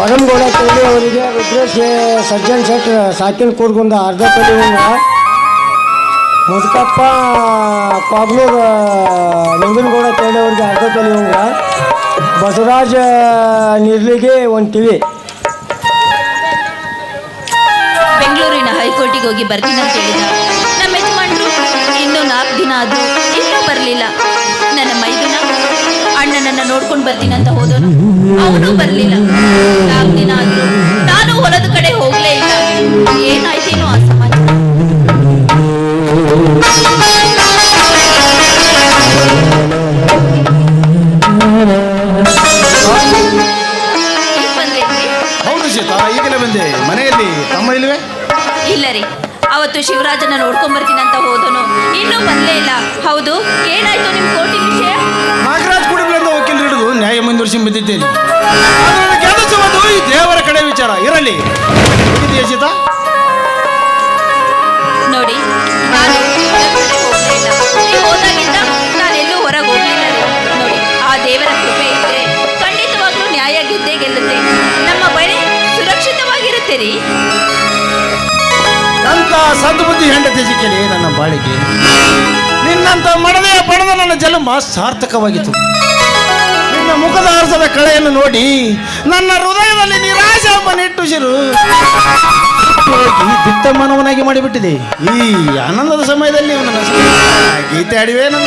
ಪರಮಗೌಡ ತೇಲಿ ಅವರಿಗೆ ರುದ್ರೇಶ್ ಸಜ್ಜನ್ ಶೆಟ್, ಸಾಕಿನ ಕೂರ್ಗುಂದ ಅರ್ಧ ಉಂಗ್ರ ಮುದುಕಪ್ಪ ಕಾಗ್ನೂರು ನಂಜನಗೌಡ ತೇಲಿ ಅವರಿಗೆ ಅರ್ಧ ಉಂಗ್ರ ಬಸವರಾಜ ನಿರ್ಲಿಗೆ ಒಂದು ಟಿವಿ ಬೆಂಗಳೂರಿನ ಹೈಕೋರ್ಟಿಗೆ ಹೋಗಿ ಬರ್ತೀನಿ ಅಂತ ಹೇಳಿದ. ನಮ್ಮ ಯಜಮಾನ್ರು, ಇನ್ನೂ ನಾಲ್ಕು ದಿನ ಅದು ಇನ್ನೂ ಬರಲಿಲ್ಲ. ನನ್ನ ಮೈದಿನ, ಅಣ್ಣನನ್ನು ನೋಡ್ಕೊಂಡು ಬರ್ತೀನಿ ಅಂತ ಹೋದನು ಅವನು ಬರಲಿಲ್ಲ. ಈ ದೇವರ ಕಡೆ ವಿಚಾರ. ಇರಲಿ. ಹೇಗಿದೆಯಾ ನೋಡಿ ನಾನೆಲ್ಲೂ ಹೊರಗೆ ಹೋಗ್ಲಿಲ್ಲ. ನೋಡಿ ಆ ದೇವರ ಕೃಪೆ ಇದ್ರೆ ಖಂಡಿತವಾಗ್ಲೂ ನ್ಯಾಯ ಗೆದ್ದೇ ಗೆಲ್ಲುತ್ತೆ. ನಮ್ಮ ಬಳಿ ಸುರಕ್ಷಿತವಾಗಿರುತ್ತೆ ರೀ ಅಂತ ಸದ್ಬುದ್ಧಿ ಹೆಂಡತಿ ಸಿಕ್ಕಲಿ ನನ್ನ ಬಾಳಿಗೆ ನಿನ್ನಂತ ಮಡದೆಯ ಪಡೆದ ನನ್ನ ಜನ್ಮ ಸಾರ್ಥಕವಾಗಿತ್ತು. ನಿನ್ನ ಮುಖದ ಅರಸದ ಕಳೆಯನ್ನು ನೋಡಿ ನನ್ನ ಹೃದಯದಲ್ಲಿ ನಿರಾಶೆ ಎಂಬ ನಿಟ್ಟುಸಿರು ದಿಟ್ಟ ಮನವನಾಗಿ ಮಾಡಿಬಿಟ್ಟಿದೆ. ಈ ಆನಂದದ ಸಮಯದಲ್ಲಿ ಗೀತೆ ಆಡಿವೆ ನನ್ನ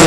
ಆ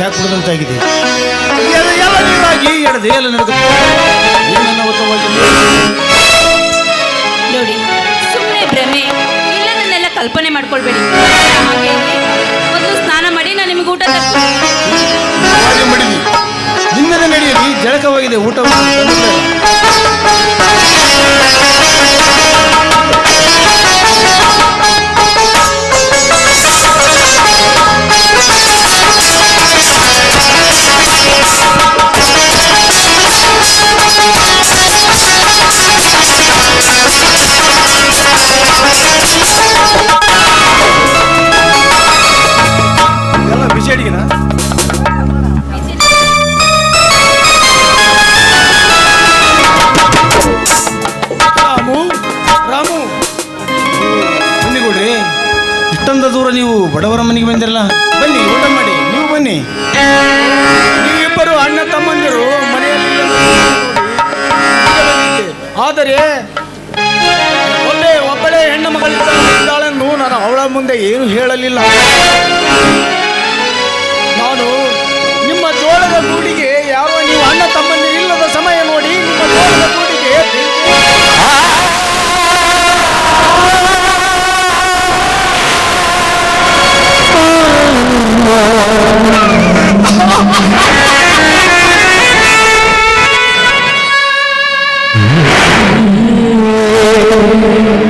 ವಿಷ ಕುಡಿದಂತಾಗಿದೆ ನೋಡಿ ಸುಮ್ಮನೆ ಭ್ರಮೆ. ಇಲ್ಲದನ್ನೆಲ್ಲ ಕಲ್ಪನೆ ಮಾಡ್ಕೊಳ್ಬೇಡಿ. ಮೊದಲು ಸ್ನಾನ ಮಾಡಿ ನಾನು ನಿಮ್ಗೆ ಊಟ ಹಾಗೆ ನಿನ್ನೆ ನಡೆಯಲಿ ಜಳಕವಾಗಿದೆ ಊಟ ಒಳ್ಳೆ ಒಬ್ಬಳೇ ಹೆಣ್ಣು ಮಗಳಿದ್ದಾಳೆಂದು ನಾನು ಅವಳ ಮುಂದೆ ಏನು ಹೇಳಲಿಲ್ಲ. ನಾನು ನಿಮ್ಮ ಜೋಳದ ಗೂಡಿಗೆ ಯಾವ ನೀವು ಅಣ್ಣ ತಮ್ಮಂದಿರಿಲ್ಲದ ಸಮಯ ನೋಡಿ ನಿಮ್ಮ ಜೋಳದ ಗೂಡಿಗೆ Oh, Gracias.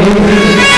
Amén.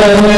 Hallelujah.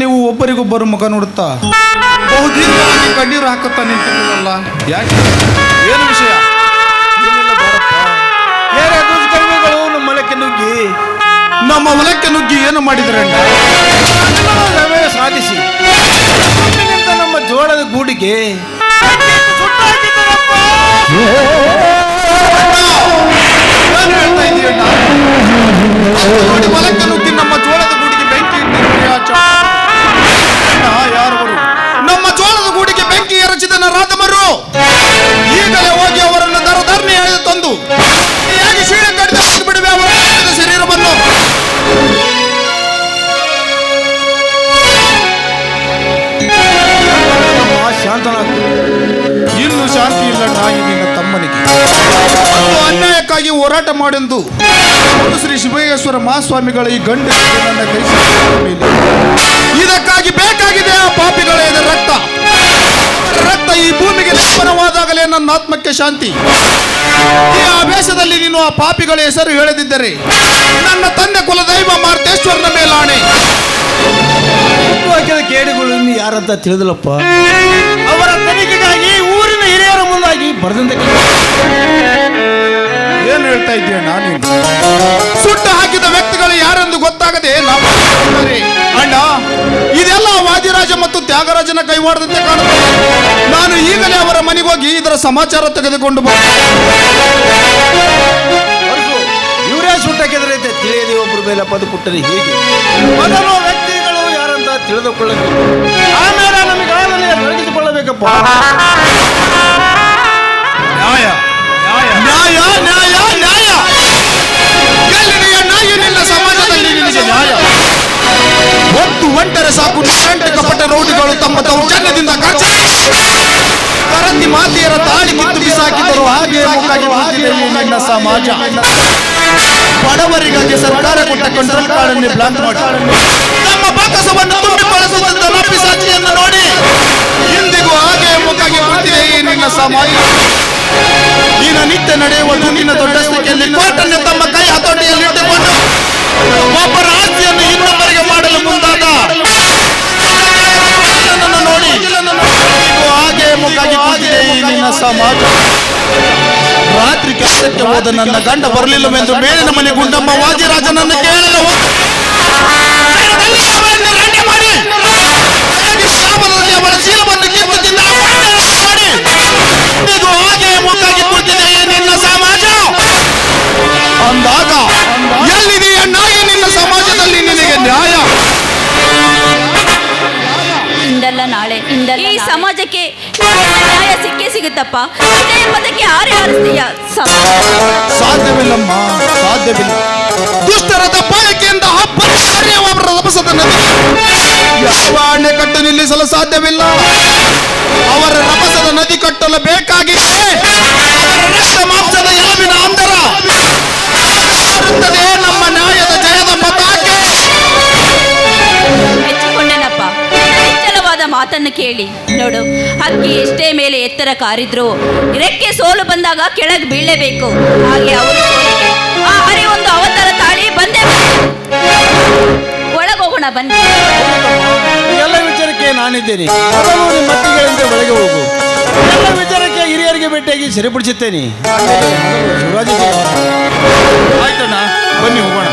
ನೀವು ಒಬ್ಬರಿಗೊಬ್ಬರು ಮುಖ ನೋಡುತ್ತಾ? ಬಹುದೀರ್ಘವಾಗಿ ಕಣ್ಣೀರು ಹಾಕುತ್ತಾ ನಿಂತಿರಲ್ಲ ಯಾಕೆ? ಏನು ವಿಷಯ? ನಮ್ಮ ಮಲಕ್ಕೆ ನುಗ್ಗಿ. ನಮ್ಮ ಹೊಲಕ್ಕೆ ನುಗ್ಗಿ ಏನು ಮಾಡಿದರೆ ಸಾಧಿಸಿ. ನಮ್ಮ ಜೋಳದ ಗೂಡಿಗೆ ಹೇಳ್ತಾ ನುಗ್ಗಿ ನಮ್ಮ ಜೋಳದ ಗೂಡಿಗೆ ಬೆಂಕಿ ಇಟ್ಟಿದ್ದೀಯಾ ಹೋರಾಟ ಮಾಡೆಂದು ಶ್ರೀ ಶಿವಯ್ಯೇಶ್ವರ ಮಹಾಸ್ವಾಮಿಗಳ ಈ ಗಂಡು ನನ್ನ ಕೈ ಇದಕ್ಕಾಗಿ ಬೇಕಾಗಿದೆ ಆ ಪಾಪಿಗಳ ರಕ್ತ. ರಕ್ತ ಈ ಭೂಮಿಗೆ ಲೇಪನವಾದಾಗಲೇ ನನ್ನ ಆತ್ಮಕ್ಕೆ ಶಾಂತಿ. ಈ ಆವೇಶದಲ್ಲಿ ನೀನು ಆ ಪಾಪಿಗಳ ಹೆಸರು ಹೇಳದಿದ್ದರೆ ನನ್ನ ತಂದೆ ಕುಲದೈವ ಮಾರ್ತೇಶ್ವರನ ಮೇಲಾಣೆ. ಕೇಳಿಗಳು ಯಾರಂತ ತಿಳಿದಿಲ್ಲಪ್ಪ. ಅವರ ತನಿಖೆಗಾಗಿ ಊರಿನ ಹಿರಿಯರ ಮುಂದಾಗಿ ಬರೆದಂತೆ ಹೇಳ್ತಾ ಇದ್ದೇನೆ ನಾನು ಸುಟ್ಟು ಹಾಕಿದ ವ್ಯಕ್ತಿಗಳು ಯಾರೆಂದು ಗೊತ್ತಾಗದೆ ನಾವು ಅಣ್ಣ ಇದೆಲ್ಲ ವಾದಿರಾಜ ಮತ್ತು ತ್ಯಾಗರಾಜನ ಕೈವಾಡದಂತೆ ಕಾಣುತ್ತೆ. ನಾನು ಈಗಲೇ ಅವರ ಮನೆಗೆ ಹೋಗಿ ಇದರ ಸಮಾಚಾರ ತೆಗೆದುಕೊಂಡು ಬರ್ತೇನೆ ಇವರೇ ಸುಟ್ಟಾಕಿದ್ರೆ ಅಂತ ತಿಳಿಯದೆ ಒಬ್ಬರ ಮೇಲೆ ಪದ ಕೊಟ್ಟರೆ ಹೇಗೆ? ಮೊದಲು ವ್ಯಕ್ತಿಗಳು ಯಾರಂತ ತಿಳಿದುಕೊಳ್ಳಬೇಕು ಆಮೇಲೆ ನಮಗೆ ಆಮೇಲೆ ತೊಡಗಿಸಿಕೊಳ್ಳಬೇಕಪ್ಪ ನ್ಯಾಯ. ನ್ಯಾಯ ನ್ಯಾಯ. ಒಂದು ಒಂಟರೆ ಸಾಕು ನಿರಂಟ ಕಪಟ ರೌಡಿಗಳು ತಮ್ಮ ದೌರ್ಜನ್ಯದಿಂದ ಕರತಿ ಮಾತೆಯರ ತಾಳಿ ಕಿತ್ತು ಬಿಸಾಕಿದರು ಹಾಗೆ ನಿನ್ನ ಸಮಾಜ. ಬಡವರಿಗಾಗಿ ಸರ್ಕಾರ ಕೊಟ್ಟ ಕಂಟ್ರೋಲ್ ಕಾರ್ಡನ್ನು ಬ್ಲಾಕ್ ಮಾಡಿ. ನಮ್ಮ ಬಾಕಸವನ್ನು ತುಂಬಿ ಬಳಸುತ್ತಿದ್ದ ಲಪಿಸಾಚಿಯನ್ನು ನೋಡಿ. ಇಂದಿಗೂ ಹಾಗೆ ಮುಖಾಗಿ ಕೂತಿದೆ ಈ ನಿನ್ನ ಸಮಾಜ. ದಿನ ನಿತ್ಯ ನಡೆಯುವ ದುಡ್ಡಿನ ದೊಡ್ಡ ಸಂಖ್ಯೆಯಲ್ಲಿ ಕೋರ್ಟನ್ನು ತಮ್ಮ ಕೈ ಹತೋಟಿಯಲ್ಲಿ ಇಟ್ಟುಕೊಂಡು ಒಬ್ಬರ ಆಸ್ತಿಯನ್ನು ಸಮಾಜ ರಾತ್ರಿ ಕೆಲಸಕ್ಕೆ ಹೋದ ನನ್ನ ಗಂಡ ಬರಲಿಲ್ಲವೆಂದು ಮೇಲಿನ ಮನೆ ಗುಂಡಮ್ಮ ವಾಜಿರಾಜನನ್ನು ಕೇಳಲು ಅಂದಾಗ ಎಲ್ಲಿದೆಯ ನ್ಯಾಯ ನಿನ್ನ ಸಮಾಜದಲ್ಲಿ ನಿನಗೆ ನ್ಯಾಯ? ಇಂದಲ್ಲ ನಾಳೆ ಇಂದಲ್ಲ ಈ ಸಮಾಜಕ್ಕೆ ನ್ಯಾಯ ಸಿಕ್ಕೇ ಸಿಗುತ್ತಪ್ಪ. ಇದೇ ಪದಕ್ಕೆ ಆರೆ ಆರಿಸ್ತೀಯ ಸಾಧ್ಯವಿಲ್ಲಮ್ಮ, ಸಾಧ್ಯವಿಲ್ಲ. ದುಷ್ಟರ ದಬ್ಬಾಳಿಕೆಯಿಂದ ಹಬ್ಬ ಅವರ ರಭಸದ ನದಿ ಯಾವ ಅಣೆಕಟ್ಟು ನಿಲ್ಲಿಸಲು ಸಾಧ್ಯವಿಲ್ಲ. ಅವರ ರಭಸದ ನದಿ ಕಟ್ಟಲು ಬೇಕಾಗಿದೆ. ರಕ್ತ ಮಾಂಸದ ಎಲುಬಿನ ಅಂತರ. ನಮ್ಮ ನ್ಯಾಯದ ಮಾತನ್ನು ಕೇಳಿ. ನೋಡು ಹಕ್ಕಿ ಎಷ್ಟೇ ಮೇಲೆ ಎತ್ತರ ಕಾರಿದ್ರು ರೆಕ್ಕೆ ಸೋಲು ಬಂದಾಗ ಕೆಳಗೆ ಬೀಳಲೇಬೇಕು ಹಾಗೆ ಅವರು ಆ ಹರಿ ಒಂದು ಅವತಾರ ತಾಳಿ ಬಂದೇ ಒಳಗೋಗೋಣ ಬನ್ನಿ. ಎಲ್ಲ ವಿಚಾರಕ್ಕೆ ನಾನಿದ್ದೇನೆ. ಒಳಗೆ ಹೋಗು. ಎಲ್ಲ ವಿಚಾರಕ್ಕೆ ಹಿರಿಯರಿಗೆ ಭೇಟಿಯಾಗಿ ಸರಿಪಡಿಸುತ್ತೇನೆ. ಶಿವರಾಜ ಆಯ್ತಣ್ಣ ಬನ್ನಿ ಹೋಗೋಣ.